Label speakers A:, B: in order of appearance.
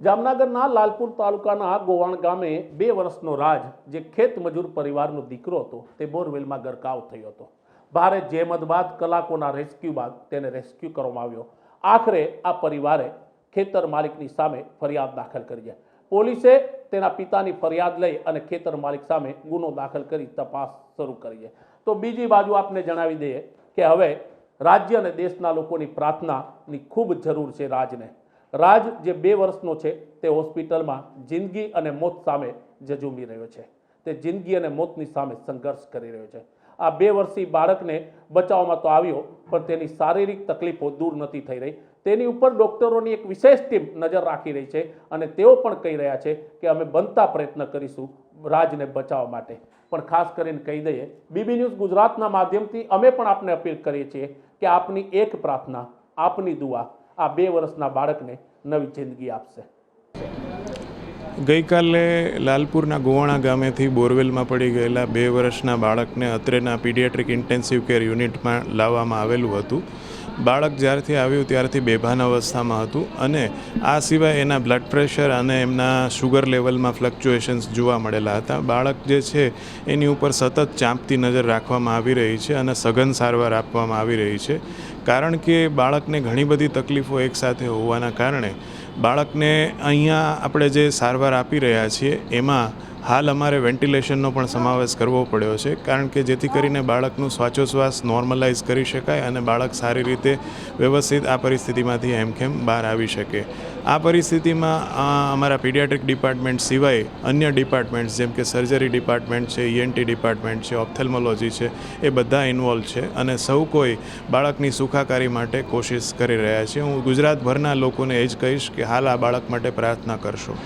A: જામનગરના લાલપુર તાલુકાના ગોવાણ ગામે બે વર્ષનો રાજ, જે ખેત મજૂર પરિવારનો દીકરો હતો, તે બોરવેલમાં ગરકાવ થયો હતો. ભારે જેમદ બાદ કલાકોના રેસ્ક્યુ બાદ તેને રેસ્ક્યુ કરવામાં આવ્યો. આખરે આ પરિવારે ખેતર માલિકની સામે ફરિયાદ દાખલ કરી પોલીસે તેના પિતાની ફરિયાદ લઈ અને ખેતર માલિક સામે ગુનો દાખલ કરી તપાસ શરૂ કરી તો બીજી બાજુ આપને જણાવી દઈએ કે હવે રાજ્ય અને દેશના લોકોની પ્રાર્થનાની ખૂબ જરૂર છે રાજને. રાજ જે બે વર્ષનો છે તે હોસ્પિટલમાં જિંદગી અને મોત સામે જજુમી રહ્યો છે. તે જિંદગી અને મોતની સામે સંઘર્ષ કરી રહ્યો છે. આ બે વર્ષથી બાળકને બચાવવામાં તો આવ્યો, પણ તેની શારીરિક તકલીફો દૂર નથી થઈ રહી. તેની ઉપર ડૉક્ટરોની એક વિશેષ ટીમ નજર રાખી રહી છે અને તેઓ પણ કહી રહ્યા છે કે અમે બનતા પ્રયત્ન કરીશું રાજને બચાવવા માટે. પણ ખાસ કરીને કહી દઈએ, બીબી ન્યૂઝ ગુજરાતના માધ્યમથી અમે પણ આપને અપીલ કરીએ છીએ કે આપની એક પ્રાર્થના, આપની દુઆ આ બે વર્ષના બાળકને નવી જિંદગી આપશે.
B: ગઈકાલે લાલપુરના ગોવાણા ગામેથી બોરવેલમાં પડી ગયેલા બે વર્ષના બાળકને અત્રેના પીડિયાટ્રિક ઇન્ટેન્સિવ કેર યુનિટમાં લાવવામાં આવેલું હતું. બાળક જ્યારથી આવ્યું ત્યારથી બેભાન અવસ્થામાં હતું અને આ સિવાય એના બ્લડ પ્રેશર અને એમના શુગર લેવલમાં ફ્લક્ચ્યુએશન્સ જોવા મળેલા હતા. બાળક જે છે, એની ઉપર સતત ચાંપતી નજર રાખવામાં આવી રહી છે અને સઘન સારવાર આપવામાં આવી રહી છે. કારણ કે બાળકને ઘણી બધી તકલીફો એકસાથે હોવાના કારણે બાળકને અહીંયા આપણે જે સારવાર આપી રહ્યા છીએ, એમાં હાલ અમારે વેન્ટિલેશનનો પણ સમાવેશ કરવો પડ્યો છે, કારણ કે જેથી કરીને બાળકનું શ્વાસોશ્વાસ નોર્મલાઇઝ કરી શકાય અને બાળક સારી રીતે વ્યવસ્થિત આ પરિસ્થિતિમાંથી હેમખેમ બહાર આવી શકે. આ પરિસ્થિતિમાં અમારા પીડિયાટ્રિક ડિપાર્ટમેન્ટ સિવાય અન્ય ડિપાર્ટમેન્ટ્સ, જેમ કે સર્જરી ડિપાર્ટમેન્ટ છે ઈએનટી ડિપાર્ટમેન્ટ છે, ઓપ્થેલ્મોલોજી છે, એ બધા ઇન્વોલ્વ છે અને સૌ કોઈ બાળકની સુખાકારી માટે કોશિશ કરી રહ્યા છે. હું ગુજરાતભરના લોકોને એ જ કહીશ કે હાલ આ બાળક માટે પ્રાર્થના કરશો.